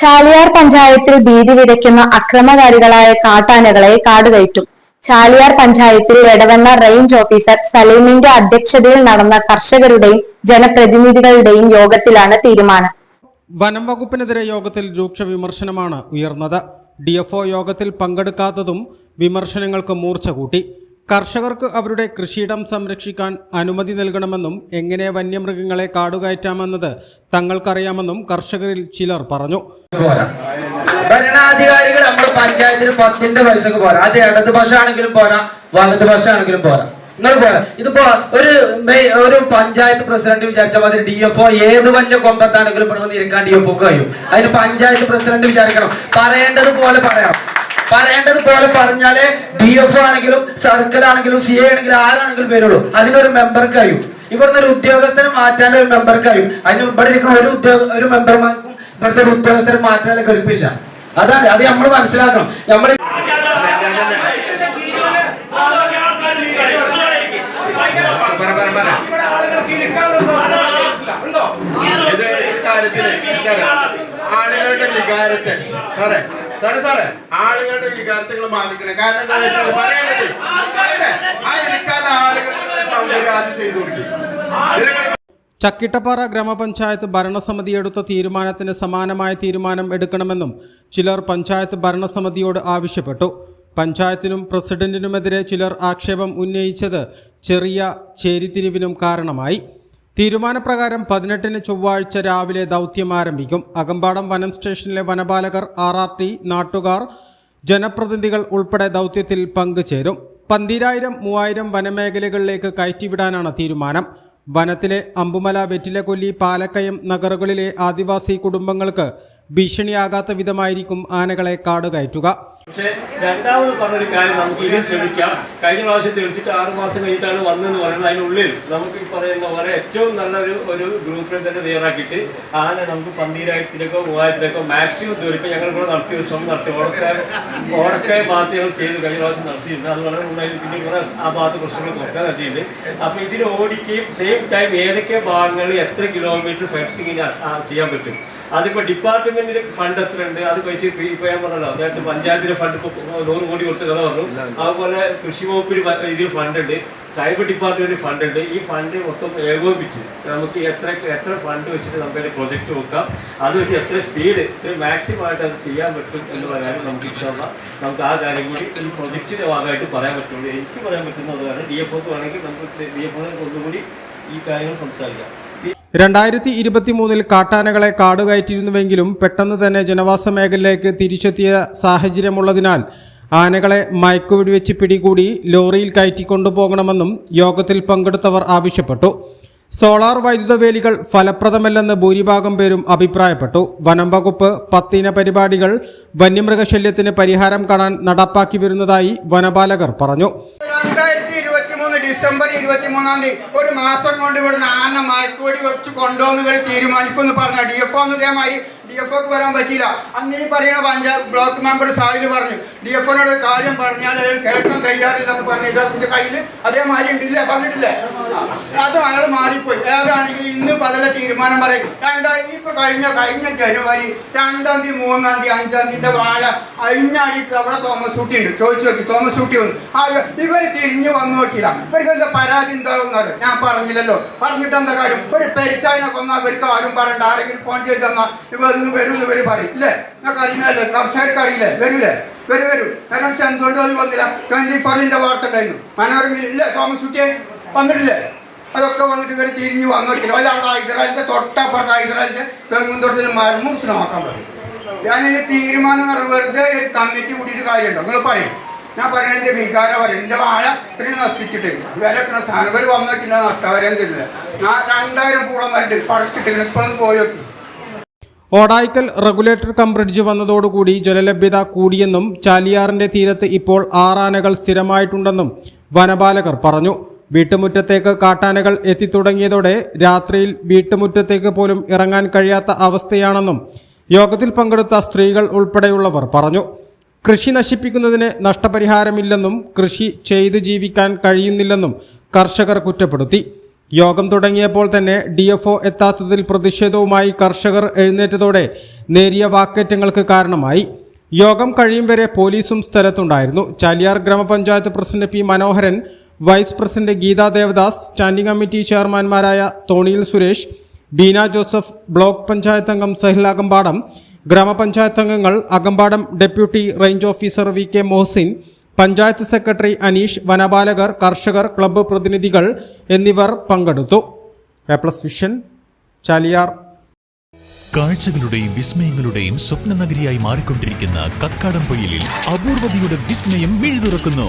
ചാലിയാർ പഞ്ചായത്തിൽ ഭീതി വിതയ്ക്കുന്ന അക്രമകാരികളായ കാട്ടാനകളെ കാടുകയറ്റും ചാലിയാർ പഞ്ചായത്തിൽ എടവണ്ണ റേഞ്ച് ഓഫീസർ സലീമിന്റെ അധ്യക്ഷതയിൽ നടന്ന കർഷകരുടെയും ജനപ്രതിനിധികളുടെയും യോഗത്തിലാണ് തീരുമാനം. വനം വകുപ്പിനെതിരെ യോഗത്തിൽ രൂക്ഷ വിമർശനമാണ് ഉയർന്നത്. ഡി യോഗത്തിൽ പങ്കെടുക്കാത്തതും വിമർശനങ്ങൾക്ക് മൂർച്ച കൂട്ടി. കർഷകർക്ക് അവരുടെ കൃഷിയിടം സംരക്ഷിക്കാൻ അനുമതി നൽകണമെന്നും എങ്ങനെ വന്യമൃഗങ്ങളെ കാടുകയറ്റാമെന്നത് തങ്ങൾക്കറിയാമെന്നും കർഷകരിൽ ചിലർ പറഞ്ഞു. ഭരണാധികാരികൾ നമ്മുടെ പഞ്ചായത്തിന് പത്തിന്റെ പൈസക്ക് പോരാ. അത് ഇടതുപക്ഷ ആണെങ്കിലും പോരാ വലതുപക്ഷ ആണെങ്കിലും പോരാ. നിങ്ങൾ പോരാ. ഇതിപ്പോ ഒരു ഒരു പഞ്ചായത്ത് പ്രസിഡന്റ് വിചാരിച്ച മാതിരി ഡി എഫ് ഒ ഏത് വലിയ കൊമ്പത്താണെങ്കിലും ഇവിടെ ഇരിക്കാൻ ഡി എഫ് ഒ കഴിയും. അതിന് പഞ്ചായത്ത് പ്രസിഡന്റ് വിചാരിക്കണം. പറയേണ്ടത് പോലെ പറയാം. പറയേണ്ടത് പോലെ പറഞ്ഞാലേ ഡി എഫ് ആണെങ്കിലും സർക്കിൾ ആണെങ്കിലും സി എ ആണെങ്കിലും ആരാണെങ്കിലും വരുള്ളൂ അതിനൊരു മെമ്പർക്ക് കഴിയും ഇവിടുന്ന് ഒരു ഉദ്യോഗസ്ഥനെ മാറ്റാൻ ഒരു മെമ്പർക്ക് കഴിയും അതിന് ഇവിടെ ഇരിക്കുന്ന ഒരു ഉദ്യോഗ ഒരു മെമ്പർമാർക്കും ഇവിടുത്തെ ഒരു ഉദ്യോഗസ്ഥരെ മാറ്റാൻ കഴിപ്പില്ല അതാണ് അത് നമ്മൾ മനസ്സിലാക്കണം. നമ്മൾ ആളുകളുടെ വികാരത്തെ സാറേ സാറേ സാറേ ആളുകളുടെ വികാരത്തെ നിങ്ങൾ മാനിക്കണം കാരണം എന്താ വെച്ചാൽ പറയാനുള്ളത് ആ ഇരിക്കാൻ ആളുകളുടെ സൗകര്യം ചെയ്തു കൊടുക്കും ചക്കിട്ടപ്പാറ ഗ്രാമപഞ്ചായത്ത് ഭരണസമിതി എടുത്ത തീരുമാനത്തിന് സമാനമായ തീരുമാനം എടുക്കണമെന്നും ചിലർ പഞ്ചായത്ത് ഭരണസമിതിയോട് ആവശ്യപ്പെട്ടു പഞ്ചായത്തിനും പ്രസിഡന്റിനുമെതിരെ ചിലർ ആക്ഷേപം ഉന്നയിച്ചത് ചെറിയ ചേരിതിരിവിനും കാരണമായി തീരുമാനപ്രകാരം പതിനെട്ടിന് ചൊവ്വാഴ്ച രാവിലെ ദൗത്യം ആരംഭിക്കും. അകമ്പാടം വനം സ്റ്റേഷനിലെ വനപാലകർ ആർ ആർ ടി നാട്ടുകാർ ജനപ്രതിനിധികൾ ഉൾപ്പെടെ ദൗത്യത്തിൽ പങ്കുചേരും. പന്തിരായിരം മൂവായിരം വനമേഖലകളിലേക്ക് കയറ്റിവിടാനാണ് തീരുമാനം. വനത്തിലെ അമ്പുമല വെറ്റിലക്കൊല്ലി പാലക്കയം നഗറുകളിലെ ആദിവാസി കുടുംബങ്ങൾക്ക് ഭീഷണിയാകാത്ത വിധമായിരിക്കും ആനകളെ കാടുകയറ്റുക. പക്ഷേ രണ്ടാമത് പറഞ്ഞൊരു കാര്യം നമുക്ക് ഇനി ശ്രമിക്കാം. കഴിഞ്ഞ പ്രാവശ്യത്തെ വിളിച്ചിട്ട് ആറ് മാസം കഴിഞ്ഞിട്ടാണ് വന്നതെന്ന് പറയുന്നത്. അതിനുള്ളിൽ നമുക്ക് ഈ പറയുന്ന പോലെ ഏറ്റവും നല്ലൊരു ഒരു ഗ്രൂപ്പിനെ തന്നെ തയ്യാറാക്കിയിട്ട് ആന നമുക്ക് പന്തീരായിരത്തിലേക്കോ മൂവായിരത്തിലേക്കോ മാക്സിമം തീർക്കും ഞങ്ങൾ ഇവിടെ നടത്തിയ ശ്രമം നടത്തി. ഓടക്കായ ഓടക്കായ ഭാഗത്ത് ഞങ്ങൾ ചെയ്ത് കഴിഞ്ഞ പ്രാവശ്യം നടത്തിയിരുന്നു. അത് വളരെ നന്നായി പിന്നെ കുറെ ആ ഭാഗത്ത് പ്രശ്നങ്ങൾ നോക്കാൻ നടത്തിയിട്ടുണ്ട് അപ്പൊ ഇതിന് ഓടിക്കുകയും സെയിം ടൈം ഏതൊക്കെ ഭാഗങ്ങളിൽ എത്ര കിലോമീറ്റർ ഫെൻസിങ്ങിന് ചെയ്യാൻ പറ്റും? അതിപ്പോ ഡിപ്പാർട്ട്മെന്റിന് ഫണ്ട് എത്ര ഉണ്ട് അത് വെച്ച് ഇപ്പൊ ഞാൻ പറഞ്ഞല്ലോ അതായത് പഞ്ചായത്തിന്റെ ഫണ്ട് ഇപ്പൊ നൂറ് കോടി കൊടുത്ത കഥ പറഞ്ഞു. അതുപോലെ കൃഷി വകുപ്പിന് ഇതിൽ ഫണ്ട് ഉണ്ട് സൈബർ ഡിപ്പാർട്ട്മെന്റ് ഫണ്ട് ഉണ്ട് ഈ ഫണ്ട് മൊത്തം ഏകോപിപ്പിച്ച് നമുക്ക് എത്ര എത്ര ഫണ്ട് വെച്ചിട്ട് നമുക്ക് അതിന്റെ പ്രൊജക്ട് നോക്കാം. അത് വെച്ച് എത്ര സ്പീഡ് ഇത്ര മാക്സിമം ആയിട്ട് അത് ചെയ്യാൻ പറ്റും എന്ന് പറയാനും നമുക്ക് ഇഷ്ടമുള്ള നമുക്ക് ആ കാര്യം കൂടി ഒരു പ്രൊജക്റ്റിന്റെ ഭാഗമായിട്ട് പറയാൻ പറ്റുള്ളൂ. എനിക്ക് പറയാൻ പറ്റുന്നത് കാരണം ഡി എഫ് ഒക്ക് വേണമെങ്കിൽ നമുക്ക് ഡി എഫ് ഒന്നുകൂടി ഈ കാര്യങ്ങൾ സംസാരിക്കാം. രണ്ടായിരത്തി ഇരുപത്തി മൂന്നിൽ കാട്ടാനകളെ കാടുകയറ്റിയിരുന്നുവെങ്കിലും പെട്ടെന്ന് തന്നെ ജനവാസ മേഖലയിലേക്ക് തിരിച്ചെത്തിയ സാഹചര്യമുള്ളതിനാൽ ആനകളെ മയക്കുവെടിവെച്ച് പിടികൂടി ലോറിയിൽ കയറ്റിക്കൊണ്ടുപോകണമെന്നും യോഗത്തിൽ പങ്കെടുത്തവർ ആവശ്യപ്പെട്ടു. സോളാർ വൈദ്യുത വേലികൾ ഫലപ്രദമല്ലെന്ന് ഭൂരിഭാഗം പേരും അഭിപ്രായപ്പെട്ടു. വനം വകുപ്പ് പത്തിന പരിപാടികൾ വന്യമൃഗശല്യത്തിന് പരിഹാരം കാണാൻ നടപ്പാക്കി വരുന്നതായി വനപാലകർ പറഞ്ഞു. ഡിസംബർ ഇരുപത്തിമൂന്നാം തീയതി ഒരു മാസം കൊണ്ട് ഇവിടുന്ന് ആന മയക്കുവടി വെച്ച് കൊണ്ടുവന്ന് ഇവർ തീരുമാനിക്കുമെന്ന് പറഞ്ഞു. ഡി എഫ് ഒന്ന് ഇതേമാതിരി ഡി എഫ് ഒക്ക് വരാൻ പറ്റിയില്ല. അന്ന് ഈ പറയുന്ന പഞ്ചായത്ത് ബ്ലോക്ക് മെമ്പർ സാഹിൽ പറഞ്ഞു. ഡി എഫ് ഒനോട് കാര്യം പറഞ്ഞാൽ കേൾക്കാൻ തയ്യാറില്ലെന്ന് പറഞ്ഞു ഇതെന്റെ കയ്യിൽ അതേമാതിരി ഉണ്ടില്ലേ? പറഞ്ഞിട്ടില്ലേ? അതും അയാൾ മാറിപ്പോയി. ഏതാണെങ്കിൽ ഇന്ന് പല തീരുമാനം പറയും. രണ്ടായി ഇപ്പൊ കഴിഞ്ഞ കഴിഞ്ഞ ജനുവരി രണ്ടാം തീയതി മൂന്നാം തീയതി അഞ്ചാം തീയതി വാഴ അഴിഞ്ഞാടിയിട്ട് അവിടെ തോമസ് ഊട്ടി ഉണ്ട്. ചോദിച്ചു നോക്കി തോമസ് ഊട്ടി വന്നു. ആ ഇവർ തിരിഞ്ഞു വന്നു നോക്കിയില്ല. ഇവർക്ക് പരാതി ഉണ്ടാവും ഞാൻ പറഞ്ഞില്ലല്ലോ. പറഞ്ഞിട്ട് എന്താ കാര്യം? ഒരു പെരിച്ചായനെ കൊന്നാൽ ഇവർക്ക് ആരും പറയണ്ട. ആരെങ്കിലും ഫോൺ ചെയ്ത് തന്നാ ഇവർ ഇന്ന് വരും ഇവർ പറയും. ഇല്ലേ? നിങ്ങൾക്ക് അറിയുന്നല്ലേ കർഷകർക്ക് അറിയില്ലേ വരൂലേ വരും. വരും കാരണം എന്തുകൊണ്ട് അത് വന്നില്ല? ട്വന്റി ഫോറിന്റെ വാർത്ത ഉണ്ടായിരുന്നു. മനോരമയിൽ ഇല്ലേ തോമസ് ഊട്ടിയെ? വന്നിട്ടില്ലേ? അതൊക്കെ വന്നിട്ട് ഇവർ തിരിഞ്ഞു വന്നു നോക്കില്ല വല്ല അവിടെ ഹൈദരാലിന്റെ തൊട്ടപ്പുറത്ത് ഹൈദരാലിന്റെ തെങ്ങുംതൊട്ടത്തിൽ മരമൂസ് നോക്കാൻ പറയും. ഞാനിത് തീരുമാനം വെറുതെ ഒരു കമ്മിറ്റി കൂടിയിട്ട് കാര്യമുണ്ടോ? നിങ്ങൾ പറയും. ഞാൻ പറയുന്നത് എന്റെ വികാരം പറയും. എന്റെ വാഴ ഇത്രയും നശിപ്പിച്ചിട്ട് വില കിട്ടുന്ന സാധനം. ഇവർ വന്നിട്ടില്ല നഷ്ടവരെയും തരില്ല ഞാൻ രണ്ടായിരം പൂളം വരണ്ട്. പറിച്ചിട്ട് ഇപ്പോഴും പോയി നോക്കി. ഓടായിക്കൽ റെഗുലേറ്റർ കം ബ്രിഡ്ജ് വന്നതോടുകൂടി ജലലഭ്യത കൂടിയെന്നും ചാലിയാറിന്റെ തീരത്ത് ഇപ്പോൾ ആറാനകൾ സ്ഥിരമായിട്ടുണ്ടെന്നും വനപാലകർ പറഞ്ഞു. വീട്ടുമുറ്റത്തേക്ക് കാട്ടാനകൾ എത്തിത്തുടങ്ങിയതോടെ രാത്രിയിൽ വീട്ടുമുറ്റത്തേക്ക് പോലും ഇറങ്ങാൻ കഴിയാത്ത അവസ്ഥയാണെന്നും യോഗത്തിൽ പങ്കെടുത്ത സ്ത്രീകൾ ഉൾപ്പെടെയുള്ളവർ പറഞ്ഞു. കൃഷി നശിപ്പിക്കുന്നതിന് നഷ്ടപരിഹാരമില്ലെന്നും കൃഷി ചെയ്ത് ജീവിക്കാൻ കഴിയുന്നില്ലെന്നും കർഷകർ കുറ്റപ്പെടുത്തി. യോഗം തുടങ്ങിയപ്പോൾ തന്നെ ഡി എഫ് ഒ എത്താത്തതിൽ പ്രതിഷേധവുമായി കർഷകർ എഴുന്നേറ്റതോടെ നേരിയ വാക്കേറ്റങ്ങൾക്ക് കാരണമായി. യോഗം കഴിയും വരെ പോലീസും സ്ഥലത്തുണ്ടായിരുന്നു. ചാലിയാർ ഗ്രാമപഞ്ചായത്ത് president P Manoharan vice president Geetha Devadas standing committee ചെയർമാൻമാരായ തോണിയിൽ സുരേഷ് ബീന ജോസഫ് ബ്ലോക്ക് പഞ്ചായത്ത് അംഗം സഹിൽ അകമ്പാടം ഗ്രാമപഞ്ചായത്ത് അംഗങ്ങൾ Akampadam deputy range officer V K Mohsin panchayat secretary Aneesh വനപാലകർ കർഷകർ ക്ലബ്ബ് പ്രതിനിധികൾ എന്നിവർ പങ്കെടുത്തു. A plus vision Chaliyar. കാഴ്ചകളുടെയും വിസ്മയങ്ങളുടെയും സ്വപ്ന നഗരിയായി മാറിക്കൊണ്ടിരിക്കുന്ന കക്കാടം പൊയിലിൽ അപൂർവതയുടെ വിസ്മയം മിഴുതുറക്കുന്നു